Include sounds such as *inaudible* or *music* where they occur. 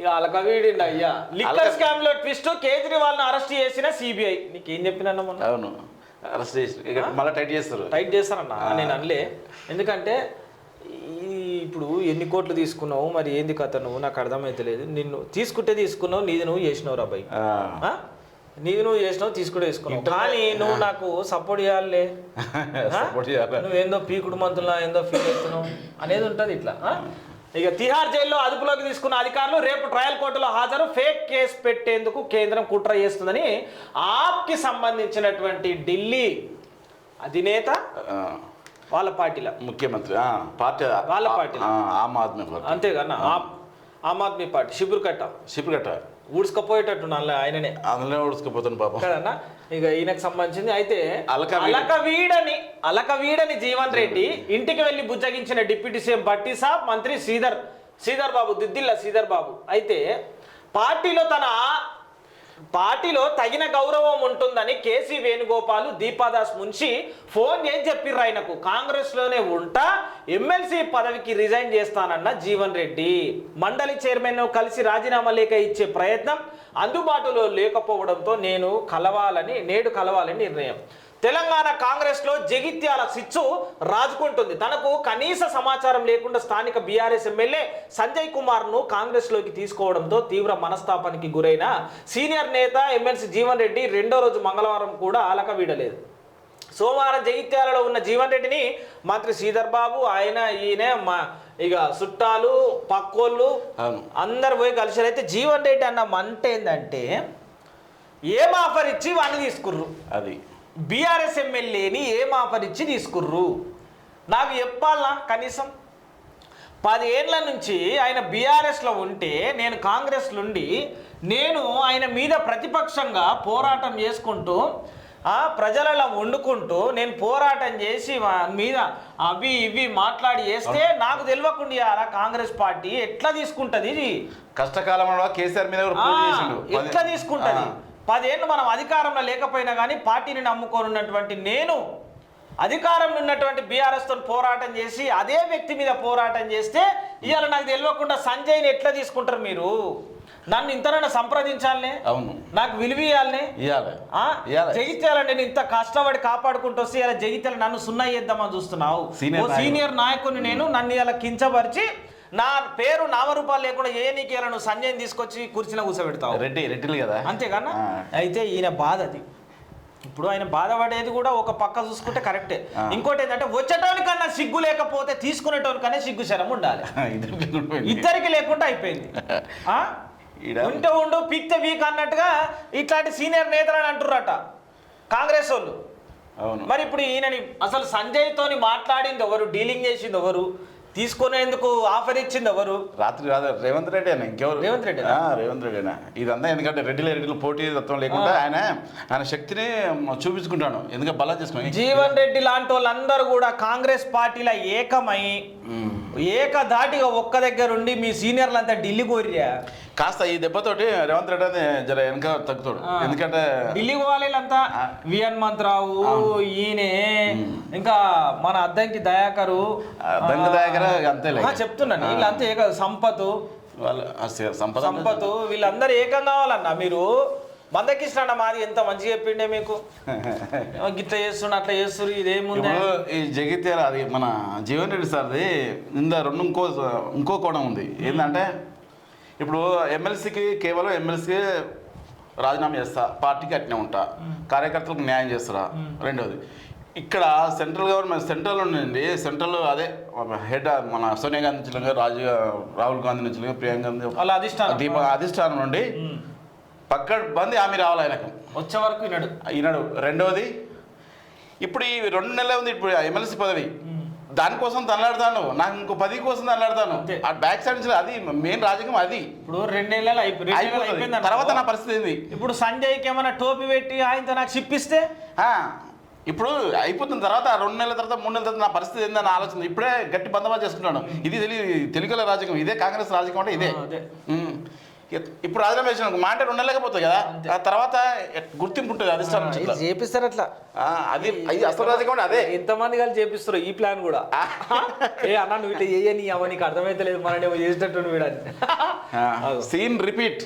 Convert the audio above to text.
ఇక అలకవీడిండి అయ్యా. లిక్కర్ స్కామ్లో ట్విస్ట్ కేజ్రీవాల్ అరెస్ట్ చేసిన సిబిఐ నీకేం చెప్పినా మొన్న? అవును. అరెస్ట్ చేసి మళ్ళీ టైట్ చేస్తారు. టైట్ చేస్తారన్న నేను అనలే. ఎందుకంటే ఇప్పుడు ఎన్ని కోట్లు తీసుకున్నావు? మరి ఏంది కథ నువ్వు? నాకు అర్థమైతలేదు. నిన్ను తీసుకుంటే తీసుకున్నావు నీది నువ్వు చేసినావు రా? నీది నువ్వు చేసినావు తీసుకుంటే తీసుకున్నావు. కానీ నువ్వు నాకు సపోర్ట్ చేయాలే *laughs* చేయాలి. నువ్వేందో పీకుడు మంతులా ఏందో ఫీల్ అవుతున్నావు అనేది ఉంటుంది ఇట్లా? ఇక తిహార్ జైల్లో అదుపులోకి తీసుకున్న అధికారులు రేపు ట్రయల్ కోర్టులో హాజరు. ఫేక్ కేసు పెట్టేందుకు కేంద్రం కుట్ర చేస్తుందని ఆప్కి సంబంధించినటువంటి ఢిల్లీ అధినేత వాళ్ళ పార్టీలో. ముఖ్యమంత్రి పార్టీ వాళ్ళ పార్టీలో. ఆ, ఆమ్ ఆద్మీ పార్టీ. అంతేగాన ఆప్ ఆమ్ ఆద్మీ పార్టీ షిబురు కట్ట. షిప్గట్ట ఊడ్చుకపోయేటట్టు నల్ల ఆయననే. అందులో ఉడుచుకుపోతాను పాపం. కదన్నా? ఇక ఈయనకు సంబంధించింది అయితే అలకవీడ. అలకవీడని అలకవీడని జీవన్ రెడ్డి ఇంటికి వెళ్ళి బుజ్జగించిన డిప్యూటీ సీఎం భట్టి సాబ్ మంత్రి శ్రీధర్ శ్రీధర్ బాబు దిద్దిల్ల శ్రీధర్ బాబు. అయితే పార్టీలో తన పార్టీలో తగిన గౌరవం ఉంటుందని కేసీ వేణుగోపాల్ దీపాదాస్ మున్షి ఫోన్ చేసి చెప్పిర్రు ఆయనకు? కాంగ్రెస్లోనే ఉంటా ఎమ్మెల్సీ పదవికి రిజైన్ చేస్తానన్న జీవన్ రెడ్డి. మండలి చైర్మన్ కలిసి రాజీనామా లేఖ ఇచ్చే ప్రయత్నం అందుబాటులో లేకపోవడంతో నేను కలవాలని నేడు కలవాలని నిర్ణయం. తెలంగాణ కాంగ్రెస్లో జగిత్యాల సిచ్చు రాజుకుంటుంది. తనకు కనీస సమాచారం లేకుండా స్థానిక బీఆర్ఎస్ ఎమ్మెల్యే సంజయ్ కుమార్ను కాంగ్రెస్లోకి తీసుకోవడంతో తీవ్ర మనస్తాపానికి గురైన సీనియర్ నేత ఎమ్మెల్సీ జీవన్ రెడ్డి రెండో రోజు మంగళవారం కూడా అలక వీడలేదు సోమవారం జగిత్యాలలో ఉన్న జీవన్ రెడ్డిని మంత్రి శ్రీధర్ బాబు ఆయన ఈయన మా ఇక చుట్టాలు పక్కోళ్ళు అందరు పోయి కలిసి అయితే జీవన్ రెడ్డి అన్న మంట ఏంటంటే ఏం ఆఫర్ ఇచ్చి వాడిని తీసుకుర్రు? అది. బీఆర్ఎస్ ఎమ్మెల్యేని ఏం ఆఫర్ ఇచ్చి తీసుకుర్రు? నాకు చెప్పాలనా? కనీసం పదేళ్ళ నుంచి ఆయన బీఆర్ఎస్లో ఉంటే నేను కాంగ్రెస్ నుండి నేను ఆయన మీద ప్రతిపక్షంగా పోరాటం చేసుకుంటూ ప్రజలలో వండుకుంటూ నేను పోరాటం చేసి మీద అవి ఇవి మాట్లాడి చేస్తే నాకు తెలియకుండా కాంగ్రెస్ పార్టీ? ఎట్లా తీసుకుంటుంది కష్టకాలంలో కేసీఆర్ మీద ఎట్లా తీసుకుంటది? పదేళ్ళు మనం అధికారంలో లేకపోయినా కానీ పార్టీని నమ్ముకోనున్నటువంటి నేను అధికారంలో ఉన్నటువంటి బీఆర్ఎస్తో పోరాటం చేసి అదే వ్యక్తి మీద పోరాటం చేస్తే ఇవాళ నాకు తెలియకుండా సంజయ్ని ఎట్లా తీసుకుంటారు మీరు నన్ను ఇంతనైనా సంప్రదించాలనే అవును నాకు విలువ ఇవ్వాలనే ఇవ్వాలి ఆ? ఇయ్యాలి. జగిత్యాల నేను ఇంత కష్టపడి కాపాడుకుంటూ వస్తే ఇలా జగిత్యాల నన్ను సున్నా చేద్దామని చూస్తున్నావు. సీనియర్ నాయకుని నేను నన్ను ఇలా కించపరిచి నా పేరు నామరూపాలు లేకుండా ఏ నీకు ఇలా నువ్వు సంజయ్ని తీసుకొచ్చి కుర్చీలో కూర్చోబెడతావు? రెడ్డి రెడ్డిలు కదా. అంతేగానా. అయితే ఈయన బాధ అది. ఇప్పుడు ఆయన బాధపడేది కూడా ఒక పక్క చూసుకుంటే కరెక్టే. ఇంకోటి ఏంటంటే వచ్చేటోనికన్నా సిగ్గు లేకపోతే తీసుకునేటోనికన్నా సిగ్గు శరం ఉండాలి. ఇద్దరికి లేకుండా అయిపోయింది. ఉంటే ఉండు పిక్తే వీక్ అన్నట్టుగా ఇట్లాంటి సీనియర్ నేతలని అంటుర్రట కాంగ్రెస్ వాళ్ళు. అవును. మరి ఇప్పుడు ఈయనని అసలు సంజయ్ తోని మాట్లాడింది ఎవరు? డీలింగ్ చేసింది ఎవరు? తీసుకునేందుకు ఆఫర్ ఇచ్చింది ఎవరు? రాత్రి రాదు రేవంత్ రెడ్డి అయినా ఇంకెవరు? రేవంత్ రెడ్డి రేవంత్ రెడ్డి అయినా ఇదంతా ఎందుకంటే రెడ్డిలో రెడ్డిలో పోటీ తత్వం లేకుండా ఆయన ఆయన శక్తిని చూపించుకుంటాను. ఎందుకంటే బలం చేసుకుని జీవన్ రెడ్డి లాంటి వాళ్ళందరూ కూడా కాంగ్రెస్ పార్టీలో ఏకమై ఏకధాటిగా ఒక్క దగ్గర ఉండి మీ సీనియర్లంతా ఢిల్లీ కోరిరా కాస్త ఈ దెబ్బతోటి రేవంత్ రెడ్డి జర వెనక తగ్గుతాడు. ఎందుకంటే ఢిల్లీ వీళ్ళంతా విఎన్ మంత్రావు ఈయనే ఇంకా మన అద్దంకి దయాకరు దగ్గర అంతేలే. ఆ, చెప్తున్నాను. వీళ్ళంతా ఏక సంపత్. వాళ్ళు సంపద సంపత్ వీళ్ళందరూ ఏకం కావాలన్నా మీరు. మందకిష్ణ మాది ఎంత మంచిగా చెప్పిండే మీకు? *laughs* గిట్ల చేస్తున్నా అట్లా చేస్తున్నారు ఇదేముంది ఈ జగిత్యాల అది మన జీవన్ రెడ్డి సార్ది ఇంద రెండు ఇంకో ఇంకో కోణం ఉంది. ఏంటంటే ఇప్పుడు ఎమ్మెల్సీకి కేవలం ఎమ్మెల్సీ రాజీనామా చేస్తా పార్టీకి అట్నే ఉంటా కార్యకర్తలకు న్యాయం చేస్తారా? రెండోది ఇక్కడ సెంట్రల్ గవర్నమెంట్ సెంట్రల్ నుండి సెంట్రల్ అదే హెడ్ మన సోనియా గాంధీ నుంచి రాజీవ్ రాహుల్ గాంధీ నుంచి ప్రియాంక గాంధీ అధిష్టానం. దీప అధిష్టానం నుండి ఉమ్. పక్క బంది హామీ రావాలి ఆయనకు. వచ్చే వరకు వినడు. ఈనాడు రెండవది ఇప్పుడు ఈ రెండు నెలలు ఉంది ఇప్పుడు ఎమ్మెల్సీ పదవి. దానికోసం తనలాడతాను. నాకు ఇంకో పది కోసం తనలాడతాను. ఆ బ్యాక్ సైడ్ నుంచి అది మెయిన్ రాజకీయం అది. ఇప్పుడు రెండు నెలలు అయిపో- రెండు నెలలు అయిపోతుంది. అయిపోయింది. తర్వాత నా పరిస్థితి ఏంది? ఇప్పుడు సంజయ్కి ఏమైనా టోపీ పెట్టి ఆయనతో నాకు చిప్పిస్తే ఇప్పుడు అయిపోతున్న తర్వాత ఆ రెండు నెలల తర్వాత మూడు నెలల తర్వాత నా పరిస్థితి ఏందని ఆలోచన. ఇప్పుడే గట్టి బందోబస్తు చేసుకుంటాను ఇది తెలియ తెలుగుల రాజకీయం. ఇదే కాంగ్రెస్ రాజకీయం అంటే ఇదే. ఇప్పుడు రాజీనామా ఒక మాట రెండు నెలలకే పోతుంది కదా. ఆ తర్వాత గుర్తింపు ఉంటుంది అధిష్టానం చేపిస్తారు అట్లా. ఆ, అది అది అసలు రాజకీయం అదే. ఎంతమంది కలిసి చేపిస్తారు ఈ ప్లాన్ కూడా. ఏ అన్న నువ్వు ఇట్లా చేయని అవ నీకు అర్థమైతే లేదు మన చేసేటట్టు వీడని. Scene repeat.